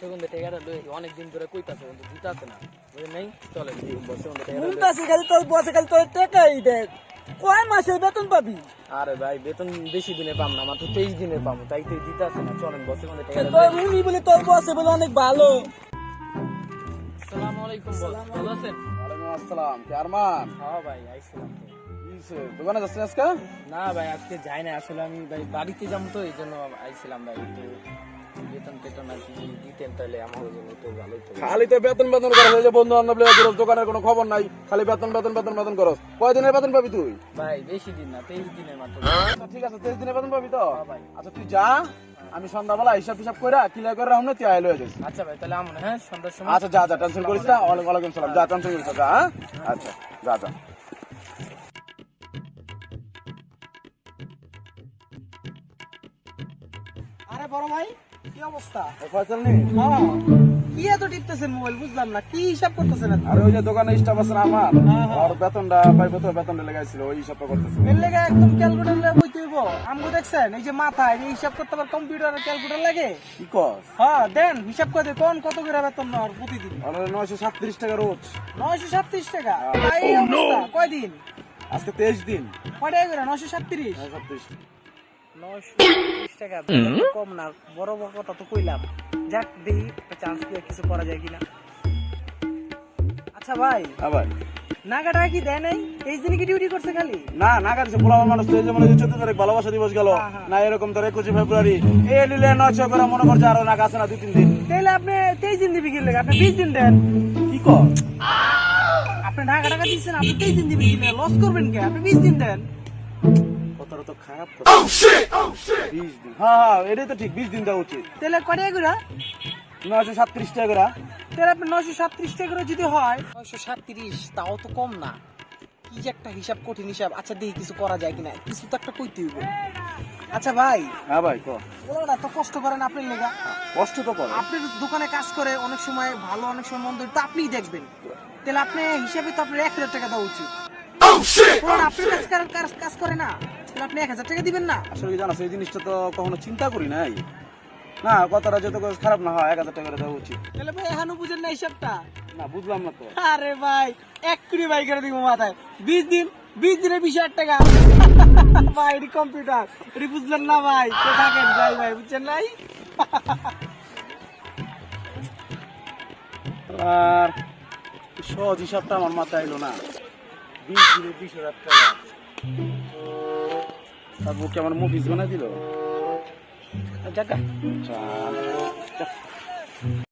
বসে বন্ধু টেকাটা লই অনেক দিন ধরে কইতাছে বন্ধু দিতাছে না। বুঝে নাই চলে। বসে বন্ধু টেকাটা লই। খালি তোর বসে খালি তোর টাকাই দেখ। কয় মাসের বেতন পাবি? আরে ভাই বেতন বেশি দিনে পাম না মাত্র তেইশ দিনে পাবো তাই তো দিতাছে না। চলেন বসে বন্ধু টেকাটা উনি বলে তোর বসে বলে অনেক ভালো। আসসালামু আলাইকুম বস। ভালো আছেন? ওয়ালাইকুম আসসালাম কে আরমান? হ্যাঁ ভাই আইছিলাম দোকানে যাচ্ছেন আজকে? না ভাই আজকে যাই না আসলে আমি ভাই বাড়িতে যাব তো এই জন্য আইছিলাম ভাই তো বেতন টেতন আর কি দিতেন তাহলে আমার জন্য তো ভালোই তো খালি তো বেতন বেতন করো যে বন্ধু বান্ধব লেগে দোকানের কোনো খবর নাই খালি বেতন বেতন বেতন বেতন করো কয়দিনের বেতন পাবি তুই? ভাই বেশি দিন না তেইশ দিনের মাত্র। আচ্ছা, ঠিক আছে তেইশ দিনের বেতন পাবি তো? হ্যাঁ ভাই। আচ্ছা তুই যা আমি সন্ধ্যাবেলা হিসাব টিসাব করে ক্লিয়ার করে রাখুন তুই আইলো যাস। আচ্ছা ভাই তাহলে আমার হ্যাঁ সন্ধ্যার সময় আচ্ছা যা যা টেনশন করিস না ওয়ালাইকুম সালাম যা টেনশন করিস না, যা হ্যাঁ? আচ্ছা যা যা। আরে বড় ভাই কি অবস্থা? ফয়সাল নেই হ্যাঁ কি এত টিপতেছেন মোবাইল? বুঝলাম না কি হিসাব করতেছেন আর ওই যে দোকানে স্টাফ আছে আমার হ্যাঁ, হ্যাঁ। আর বেতনটা পাইবো তো বেতনটা লেগাইছিল ওই হিসাবটা করতেছে। এর লেগে একদম ক্যালকুলেটর লাগে বইতে হইব। আমগো দেখছেন এই যে মাথায় এই হিসাব করতে আবার কম্পিউটার ক্যালকুলেটর লাগে। কি কস? হ্যাঁ দেন হিসাব করে দে, কোন কত করে বেতন নেওয়ার প্রতিদিন? আর নয়শো সাতত্রিশ টাকা রোজ। নয়শো সাতত্রিশ টাকা? এই অবস্থা কয়দিন? আজকে তেইশ দিন। কয় করে? নয়শো সাতত্রিশ? সাতত্রিশ। নয়শো টাকা কম না। বড় বড় কথা তো কইলাম। যাক দেখি একটা চান্স দিয়ে কিছু করা যায় কিনা। আচ্ছা ভাই হ্যাঁ ভাই। নাগা টাকা কি দেয় নাই? এই দিনে কি ডিউটি করছে খালি? না না কাটছে পোলাবার মানুষ তো এই চোদ্দ তারিখ ভালোবাসা দিবস গেল। হ্যাঁ, হ্যাঁ। না এরকম তোর একুশে ফেব্রুয়ারি এই নিলে নয়শো করে মনে করছে আরও না আছে না দুই তিন দিন। তাহলে আপনি তেইশ দিন দিবি কিনলে আপনি বিশ দিন দেন। কি কর? আপনি ঢাকা টাকা দিচ্ছেন আপনি তেইশ দিন দিবি কিনলে। লস করবেন কে? আপনি বিশ দিন দেন। তো খারাপ কথা। বিশ দিন। হ্যাঁ হ্যাঁ এটাই তো ঠিক বিশ দিন দেওয়া উচিত। তাহলে টাকা করে নয়শো সাতত্রিশ টাকা করে তাহলে আপনি নয়শো সাতত্রিশ টাকা করে যদি হয়। নয়শো সাতত্রিশ তাও তো কম না। কি যে একটা হিসাব কঠিন হিসাব। আচ্ছা দেখি কিছু করা যায় কিনা। কিছু তো একটা কইতে হইব। আচ্ছা ভাই। হ্যাঁ ভাই ক ওরা তো কষ্ট করেন আপনার লেগা। কষ্ট তো করে আপনার দোকানে কাজ করে অনেক সময় ভালো অনেক সময় মন্দ তো আপনিই দেখবেন। তাহলে আপনি হিসাবে তো আপনার এক হাজার টাকা দেওয়া উচিত। কারণ আপনার কাজ করে না। তাহলে আপনি এক হাজার টাকা দিবেন না। আসলে জানো এই জিনিসটা তো কখনো চিন্তা করি নাই। না কথাটা যত খারাপ না হয় এক হাজার টাকা দেওয়া উচিত। তাহলে ভাই এখনও বুঝেন না হিসাবটা? না বুঝলাম না তো। আরে ভাই এক কুড়ি ভাই করে দিব মাথায়। বিশ দিন বিশ দিনে বিশ হাজার টাকা। ভাই এটি কম্পিউটার। এটি বুঝলেন না ভাই? তো থাকেন ভাই ভাই বুঝছেন নাই? আর সহজ হিসাবটা আমার মাথায় এলো না। বিশ দিনে বিশ হাজার টাকা। তারপর কি আমার মুভিস বানাই দিল। আচ্ছা